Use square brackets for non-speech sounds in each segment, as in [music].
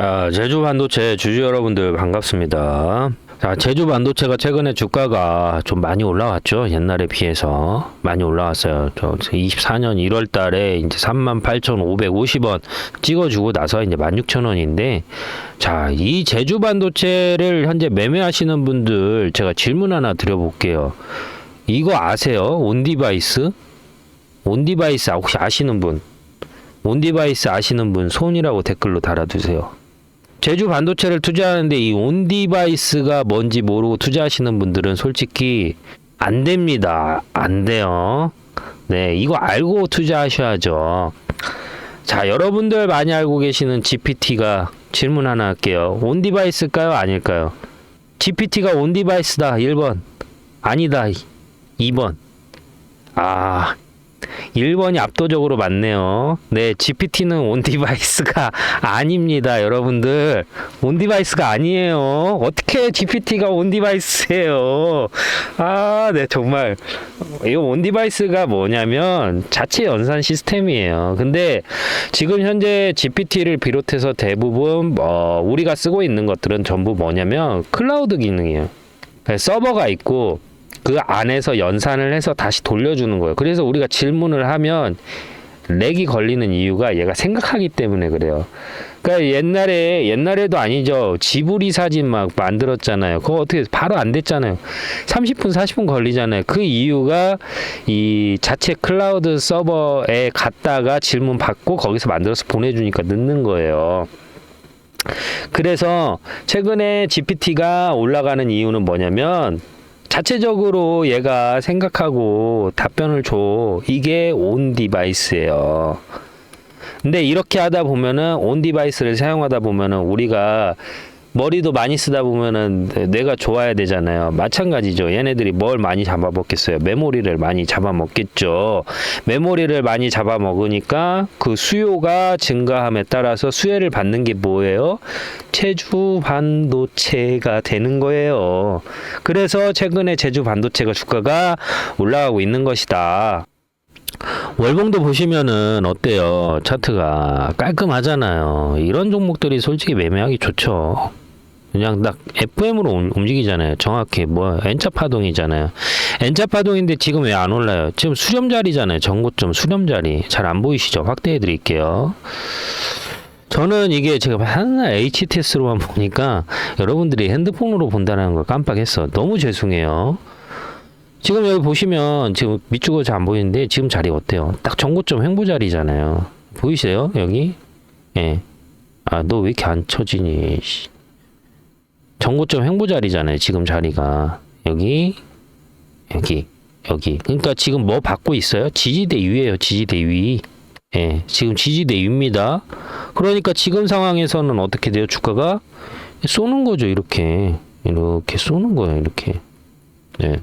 아, 제주 반도체 주주 여러분들 반갑습니다. 자, 제주 반도체가 최근에 주가가 좀 많이 올라왔죠. 옛날에 비해서 많이 올라왔어요. 저 24년 1월 달에 이제 38,550원 찍어주고 나서 이제 16,000원인데 자, 이 제주 반도체를 현재 매매하시는 분들 제가 질문 하나 드려볼게요. 이거 아세요? 온디바이스? 온디바이스 혹시 아시는 분? 온디바이스 아시는 분 손이라고 댓글로 달아주세요. 제주 반도체를 투자하는데 이 온디바이스가 뭔지 모르고 투자하시는 분들은 솔직히 안 됩니다. 안 돼요. 네, 이거 알고 투자하셔야죠. 자, 여러분들 많이 알고 계시는 GPT가 질문 하나 할게요. 온디바이스일까요? 아닐까요? GPT가 온디바이스다. 1번. 아니다. 2번. 아, 1번이 압도적으로 맞네요. 네, GPT는 온 디바이스가 [laughs] 아닙니다, 여러분들. 온 디바이스가 아니에요. 어떻게 GPT가 온 디바이스예요? 아, 네, 정말. 이 온디바이스가 뭐냐면 자체 연산 시스템이에요. 근데 지금 현재 GPT를 비롯해서 대부분 어, 우리가 쓰고 있는 것들은 전부 뭐냐면 클라우드 기능이에요. 서버가 있고 그 안에서 연산을 해서 다시 돌려주는 거예요. 그래서 우리가 질문을 하면 렉이 걸리는 이유가 얘가 생각하기 때문에 그래요. 그러니까 옛날에 옛날에도 아니죠. 지브리 사진 막 만들었잖아요. 그거 어떻게 바로 안 됐잖아요. 30분 40분 걸리잖아요. 그 이유가 이 자체 클라우드 서버에 갔다가 질문 받고 거기서 만들어서 보내주니까 늦는 거예요. 그래서 최근에 GPT가 올라가는 이유는 뭐냐면 자체적으로 얘가 생각하고 답변을 줘. 이게 온 디바이스예요. 근데 이렇게 하다 보면은 온 디바이스를 사용하다 보면은 우리가 머리도 많이 쓰다 보면은 뇌가 좋아야 되잖아요. 마찬가지죠. 얘네들이 뭘 많이 잡아먹겠어요. 메모리를 많이 잡아먹겠죠. 메모리를 많이 잡아먹으니까 그 수요가 증가함에 따라서 수혜를 받는 게 뭐예요? 제주 반도체가 되는 거예요. 그래서 최근에 제주 반도체가 주가가 올라가고 있는 것이다. 월봉도 보시면은 어때요? 차트가 깔끔하잖아요. 이런 종목들이 솔직히 매매하기 좋죠. 그냥 딱 FM으로 움직이잖아요. 정확히 뭐 N자 파동이잖아요. N자 파동인데 지금 왜 안 올라요? 지금 수렴 자리잖아요. 전고점 수렴 자리 잘 안 보이시죠? 확대해 드릴게요. 저는 이게 제가 하나 HTS로만 [laughs] 보니까 여러분들이 핸드폰으로 본다는 걸 깜빡했어. 너무 죄송해요. 지금 여기 보시면 지금 밑주고 잘안 보이는데 지금 자리 어때요? 딱 전고점 횡보 자리잖아요. 보이세요? 여기? 예. 아, 너 왜 이렇게 안 쳐지니? 씨. 전고점 횡보 자리잖아요. 지금 자리가. 여기, 여기, 여기. 그러니까 지금 뭐 받고 있어요? 지지대 위에요. 지지대 위. 예. 지금 지지대 위입니다. 그러니까 지금 상황에서는 어떻게 돼요? 주가가 쏘는 거죠. 이렇게. 이렇게 쏘는 거예요. 이렇게. 네.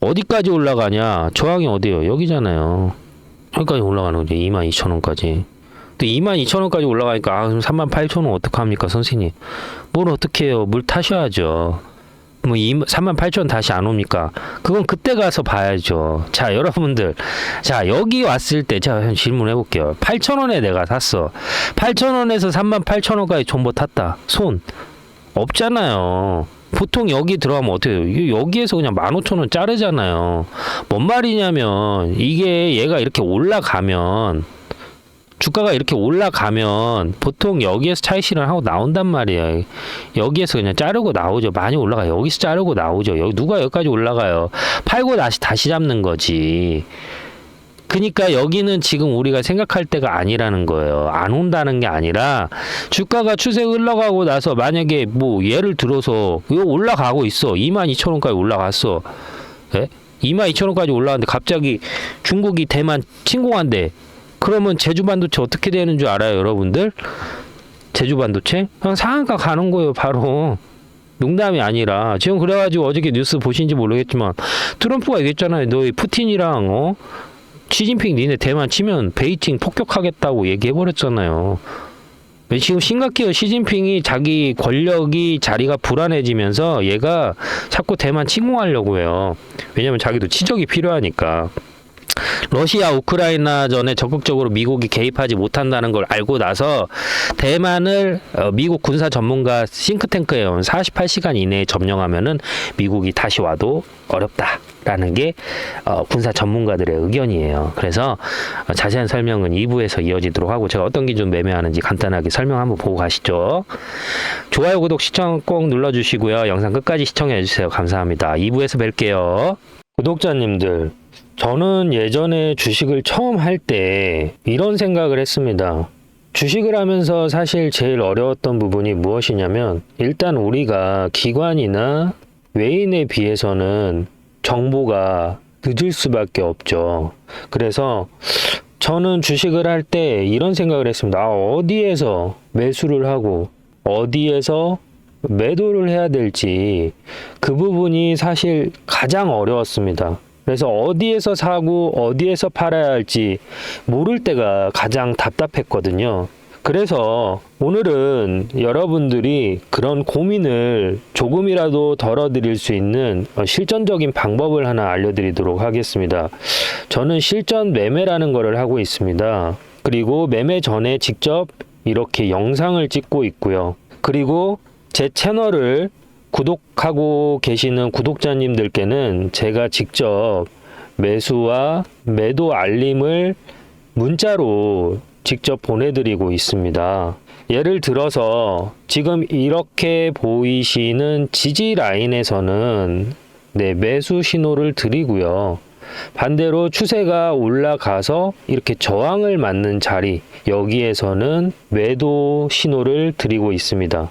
어디까지 올라가냐? 저항이 어디요? 여기잖아요. 여기까지 올라가는 거죠. 22,000원까지. 근데 22,000원까지 올라가니까 아, 그럼 38,000원 어떡합니까, 선생님? 뭘 어떻게 해요? 물 타셔야죠. 뭐 38,000원 다시 안 옵니까? 그건 그때 가서 봐야죠. 자, 여러분들. 자, 여기 왔을 때 제가 질문해 볼게요. 8,000원에 내가 샀어. 8,000원에서 38,000원까지 존버 탔다. 손 없잖아요. 보통 여기 들어가면 해요? 여기에서 그냥 15,000원 자르잖아요. 뭔 말이냐면 이게 얘가 이렇게 올라가면 주가가 이렇게 올라가면 보통 여기에서 차익 실현하고 나온단 말이에요. 여기에서 그냥 자르고 나오죠. 많이 올라가요. 여기서 자르고 나오죠. 여기 누가 여기까지 올라가요? 팔고 다시 다시 잡는 거지. 그러니까 여기는 지금 우리가 생각할 때가 아니라는 거예요. 안 온다는 게 아니라 주가가 추세 흘러가고 나서 만약에 뭐 예를 들어서 이거 올라가고 있어. 22,000원까지 올라갔어. 예? 22,000원까지 올라갔는데 갑자기 중국이 대만 침공한대. 그러면 제주 반도체 어떻게 되는 줄 알아요, 여러분들? 제주 반도체? 상한가 가는 거예요, 바로. 농담이 아니라 지금 그래가지고 어저께 뉴스 보신지 모르겠지만 트럼프가 얘기했잖아요. 너희 푸틴이랑 어 시진핑 니네 대만 치면 베이징 폭격하겠다고 얘기해버렸잖아요. 지금 심각해요. 시진핑이 자기 권력이 자리가 불안해지면서 얘가 자꾸 대만 침공하려고 해요. 왜냐면 자기도 치적이 필요하니까. 러시아 우크라이나 전에 적극적으로 미국이 개입하지 못한다는 걸 알고 나서 대만을 어, 미국 군사 전문가 싱크탱크에 온 48시간 이내에 점령하면은 미국이 다시 와도 어렵다라는 게 어, 군사 전문가들의 의견이에요. 그래서 어, 자세한 설명은 2부에서 이어지도록 하고 제가 어떤 기준 매매하는지 간단하게 설명 한번 보고 가시죠. 좋아요, 구독, 시청 꼭 눌러주시고요. 영상 끝까지 시청해주세요. 감사합니다. 2부에서 뵐게요. 구독자님들, 저는 예전에 주식을 처음 할 때 이런 생각을 했습니다. 주식을 하면서 사실 제일 어려웠던 부분이 무엇이냐면 일단 우리가 기관이나 외인에 비해서는 정보가 늦을 수밖에 없죠. 그래서 저는 주식을 할 때 이런 생각을 했습니다. 아, 어디에서 매수를 하고 어디에서 매도를 해야 될지 그 부분이 사실 가장 어려웠습니다. 그래서 어디에서 사고 어디에서 팔아야 할지 모를 때가 가장 답답했거든요. 그래서 오늘은 여러분들이 그런 고민을 조금이라도 덜어드릴 수 있는 어, 실전적인 방법을 하나 알려드리도록 하겠습니다. 저는 실전 매매라는 것을 하고 있습니다. 그리고 매매 전에 직접 이렇게 영상을 찍고 있고요. 그리고 제 채널을 구독하고 계시는 구독자님들께는 제가 직접 매수와 매도 알림을 문자로 직접 보내드리고 있습니다. 예를 들어서 지금 이렇게 보이시는 지지 라인에서는 네, 매수 신호를 드리고요. 반대로 추세가 올라가서 이렇게 저항을 맞는 자리 여기에서는 매도 신호를 드리고 있습니다.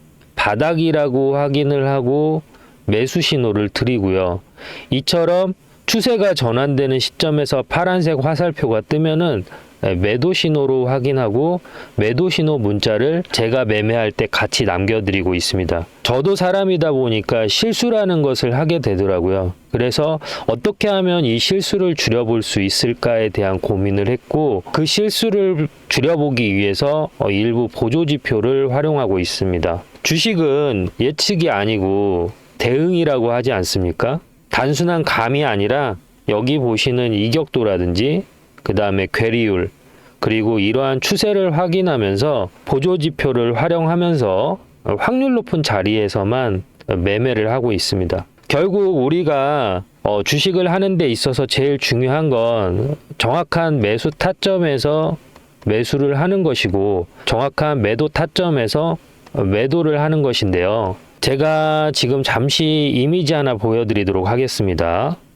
바닥이라고 확인을 하고 매수 신호를 드리고요. 이처럼 추세가 전환되는 시점에서 파란색 화살표가 뜨면은 매도 신호로 확인하고 매도 신호 문자를 제가 매매할 때 같이 남겨드리고 있습니다. 저도 사람이다 보니까 실수라는 것을 하게 되더라고요. 그래서 어떻게 하면 이 실수를 줄여볼 수 있을까에 대한 고민을 했고 그 실수를 줄여보기 위해서 어, 일부 보조 지표를 활용하고 있습니다. 주식은 예측이 아니고 대응이라고 하지 않습니까? 단순한 감이 아니라 여기 보시는 이격도라든지 그 다음에 괴리율 그리고 이러한 추세를 확인하면서 보조 지표를 활용하면서 확률 높은 자리에서만 매매를 하고 있습니다. 결국 우리가 어, 주식을 하는 데 있어서 제일 중요한 건 정확한 매수 타점에서 매수를 하는 것이고 정확한 매도 타점에서 매도를 하는 것인데요. 제가 지금 잠시 이미지 하나 보여드리도록 하겠습니다.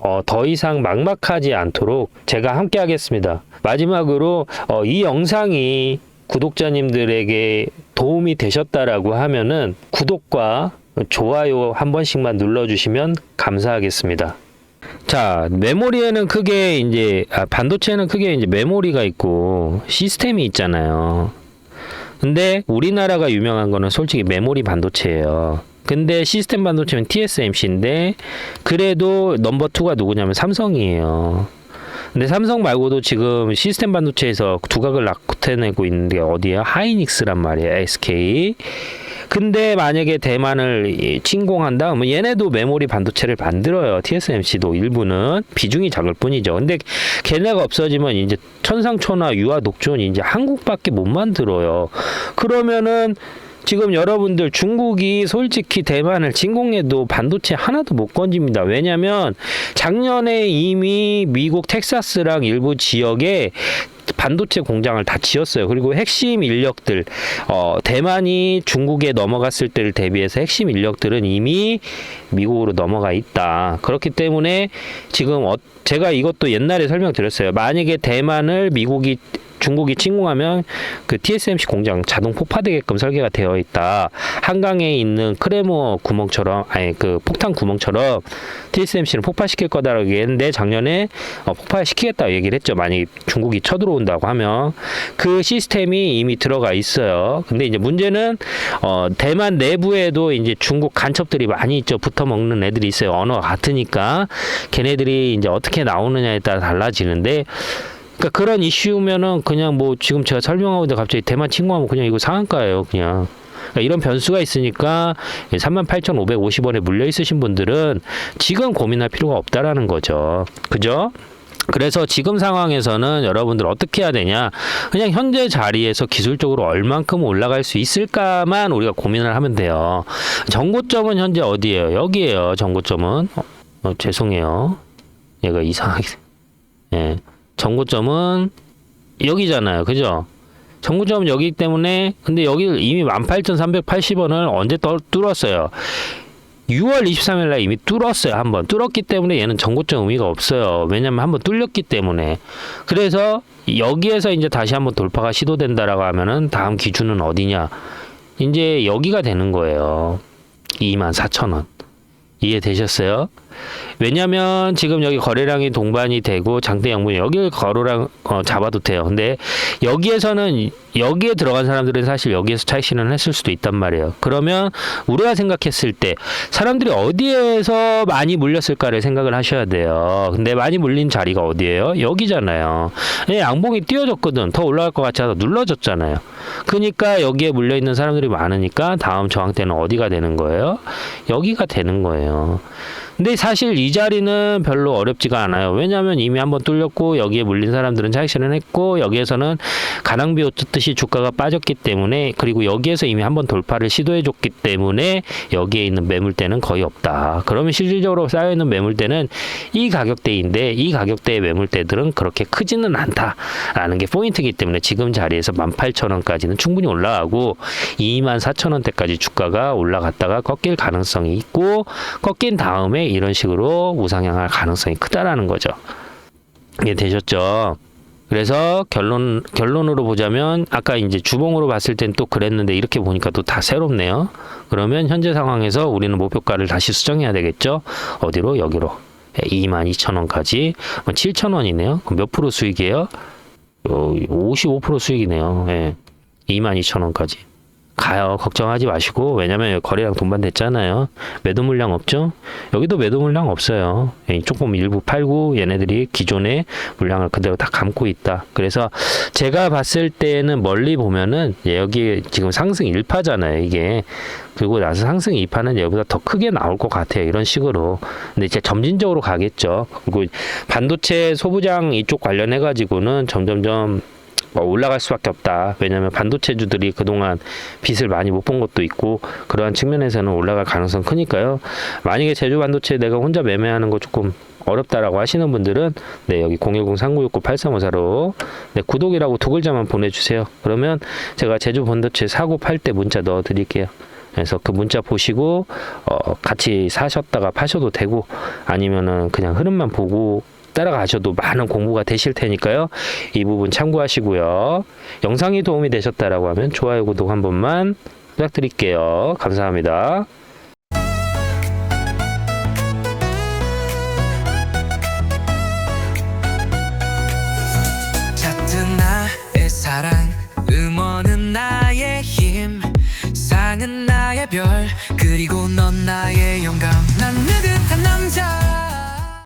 어, 더 이상 막막하지 않도록 제가 함께 하겠습니다. 마지막으로 어, 이 영상이 구독자님들에게 도움이 되셨다라고 하면은 구독과 좋아요 한 번씩만 눌러주시면 감사하겠습니다. 자, 메모리에는 크게 이제 아, 반도체는 크게 이제 메모리가 있고 시스템이 있잖아요. 근데 우리나라가 유명한 거는 솔직히 메모리 반도체예요. 근데 시스템 반도체는 TSMC인데 그래도 넘버 투가 누구냐면 삼성이에요. 근데 삼성 말고도 지금 시스템 반도체에서 두각을 나타내고 있는 게 어디예요? 하이닉스란 말이에요. SK. 근데 만약에 대만을 이- 침공한다 그러면 얘네도 메모리 반도체를 만들어요. TSMC도 일부는 비중이 작을 뿐이죠. 근데 걔네가 없어지면 이제 천상초나 유화 녹존이 이제 한국밖에 못 만들어요. 그러면은 지금 여러분들 중국이 솔직히 대만을 침공해도 반도체 하나도 못 건집니다. 왜냐면 작년에 이미 미국 텍사스랑 일부 지역에 반도체 공장을 다 지었어요. 그리고 핵심 인력들, 어, 대만이 중국에 넘어갔을 때를 대비해서 핵심 인력들은 이미 미국으로 넘어가 있다. 그렇기 때문에 지금 어, 제가 이것도 옛날에 설명드렸어요. 만약에 대만을 미국이 중국이 침공하면 그 TSMC 공장 자동 폭파되게끔 설계가 되어 있다. 한강에 있는 크레모 구멍처럼 아니 그 폭탄 구멍처럼 TSMC를 폭파시킬 거다라고 얘기했는데 작년에 어, 폭파시키겠다 얘기를 했죠. 만약 중국이 쳐들어온다고 하면 그 시스템이 이미 들어가 있어요. 근데 이제 문제는 어, 대만 내부에도 이제 중국 간첩들이 많이 있죠. 붙어 먹는 애들이 있어요. 언어가 같으니까 걔네들이 이제 어떻게 나오느냐에 따라 달라지는데 그러니까 그런 이슈면은 그냥 뭐 지금 제가 설명하고 있는데 갑자기 대만 침공하면 그냥 이거 상한가예요, 그냥. 그러니까 이런 변수가 있으니까 38,550원에 물려 있으신 분들은 지금 고민할 필요가 없다라는 거죠. 그죠? 그래서 지금 상황에서는 여러분들 어떻게 해야 되냐? 그냥 현재 자리에서 기술적으로 얼만큼 올라갈 수 있을까만 우리가 고민을 하면 돼요. 정고점은 현재 어디예요? 여기에요. 정고점은. 어, 어, 죄송해요. 얘가 이상하게. 예. 정고점은 여기잖아요. 그죠? 정고점은 여기 때문에 근데 여기를 이미 18,380원을 언제 떠, 뚫었어요. 6월 23일 날 이미 뚫었어요. 한번 뚫었기 때문에 얘는 정고점 의미가 없어요. 왜냐면 한번 뚫렸기 때문에. 그래서 여기에서 이제 다시 한번 돌파가 시도된다라고 하면은 다음 기준은 어디냐? 이제 여기가 되는 거예요. 24,000원. 이해되셨어요? 왜냐면 지금 여기 거래량이 동반이 되고 장대 양분이 여기 거래량 어, 잡아도 돼요. 근데 여기에서는 여기에 들어간 사람들은 사실 여기에서 차익 실현을 했을 수도 있단 말이에요. 그러면 우리가 생각했을 때 사람들이 어디에서 많이 물렸을까를 생각을 하셔야 돼요. 근데 많이 물린 자리가 어디예요? 여기잖아요. 예, 양봉이 띄워졌거든. 더 올라갈 것 같이 하다 눌러졌잖아요. 그러니까 여기에 물려 있는 사람들이 많으니까 다음 저항 때는 어디가 되는 거예요? 여기가 되는 거예요. 근데 사실 이 자리는 별로 어렵지가 않아요. 왜냐하면 이미 한번 뚫렸고 여기에 물린 사람들은 차익 실현했고 여기에서는 가랑비 옷듯이 주가가 빠졌기 때문에 그리고 여기에서 이미 한번 돌파를 시도해줬기 때문에 여기에 있는 매물대는 거의 없다. 그러면 실질적으로 쌓여있는 매물대는 이 가격대인데 이 가격대의 매물대들은 그렇게 크지는 않다라는 게 포인트이기 때문에 지금 자리에서 18,000원까지는 충분히 올라가고 24,000원대까지 주가가 올라갔다가 꺾일 가능성이 있고 꺾인 다음에 이런 식으로 우상향할 가능성이 크다라는 거죠. 이게 되셨죠? 그래서 결론 결론으로 보자면 아까 이제 주봉으로 봤을 땐 또 그랬는데 이렇게 보니까 또 다 새롭네요. 그러면 현재 상황에서 우리는 목표가를 다시 수정해야 되겠죠. 어디로 여기로 22,000원까지 7,000원이네요. 그럼 몇 프로 수익이에요? 어, 55% 수익이네요. 예. 22,000원까지. 가요. 걱정하지 마시고. 왜냐면 거래량 동반됐잖아요. 매도 물량 없죠? 여기도 매도 물량 없어요. 예, 조금 일부 팔고 얘네들이 기존의 물량을 그대로 다 감고 있다. 그래서 제가 봤을 때는 멀리 보면은 예, 여기 지금 상승 1파잖아요. 이게. 그리고 나서 상승 2파는 얘보다 더 크게 나올 것 같아요. 이런 식으로. 근데 이제 점진적으로 가겠죠. 그리고 반도체 소부장 이쪽 관련해 가지고는 점점점 뭐 올라갈 수밖에 없다. 왜냐하면 반도체주들이 그동안 빚을 많이 못 본 것도 있고 그러한 측면에서는 올라갈 가능성 크니까요. 만약에 제주 반도체 내가 혼자 매매하는 거 조금 어렵다라고 하시는 분들은 네 여기 010-3969-8354로 네 구독이라고 두 글자만 보내주세요. 그러면 제가 제주 반도체 사고 팔 때 문자 넣어드릴게요. 그래서 그 문자 보시고 어, 같이 사셨다가 파셔도 되고 아니면은 그냥 흐름만 보고 따라가셔도 많은 공부가 되실 테니까요. 이 부분 참고하시고요. 영상이 도움이 되셨다라고 하면 좋아요, 구독 한 번만 부탁드릴게요. 감사합니다. 잦은 나의 사랑 음원은 나의 힘 그리고 넌 나의 영감 난 남자